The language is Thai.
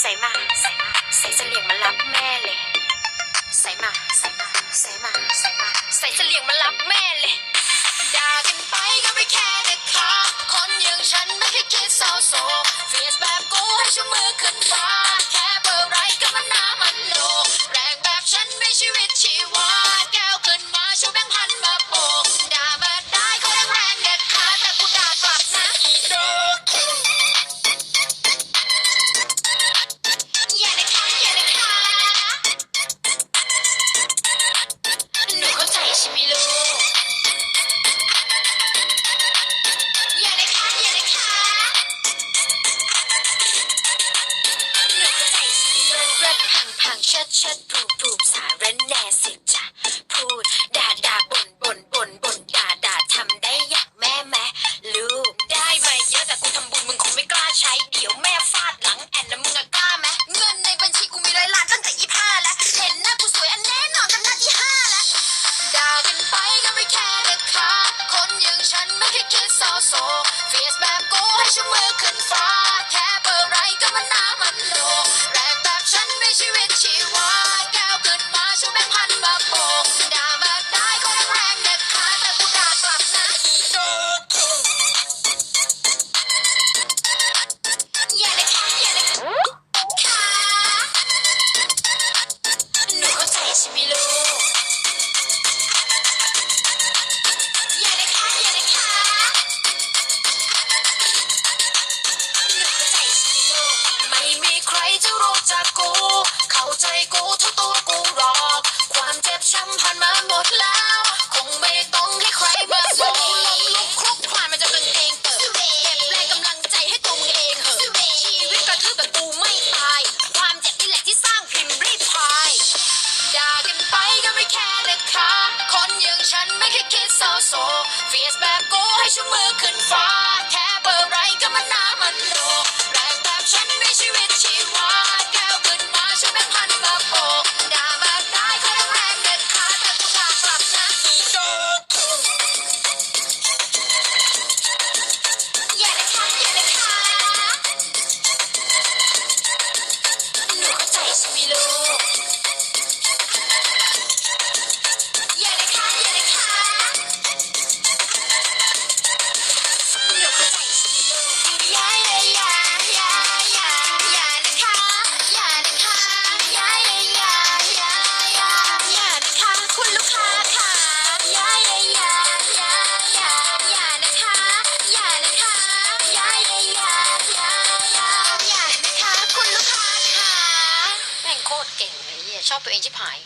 ใส่มาใส่มาใส่เสลียงมารับแม่เลย ใส่มาใส่มาใส่มาใส่มาใส่เสลียงมารับแม่เลย ด่ากันไปก็ไม่แค่นะคะ คนอย่างฉันไม่เคยคิดเศร้าโศกเฟียสแบบกูให้ชูมือขึ้นฟ้า เลิศพังเชิดเชิดปรูปรูสารแหน่สิจะพูดด่าด่าบ่นบ่นบ่นบ่นด่าด่าทำได้อย่างแม่แม่ลูกได้มาเยอะแต่กูทำบุญมึงคงไม่กล้าใช้เดี๋ยวแม่ฟาดหลังแอนนะมึงอะกล้าไหมเงินในบัญชีกูมีร้อยล้านตั้งแต่ยี่ห้าแล้วเห็นหน้ากูสวยอันแน่นอนกันหน้าที่ห้าแล้วด่ากันไปก็ไม่แค่นะคะคนอย่างฉันไม่เคยคิดเศร้าโศกเฟียสแบบกูให้ชูมือขึ้นฟ้า ช่ไหมลูอย่านะคะอย่านะคะหนูเข้าใจใช่ไหมลูไม่มีใครจะรู้จักกู เข้าใจกูเท่าตัวกู ไม่เคย ตรเก่งเลยเนี่ยชอบตัวเองชิบหาย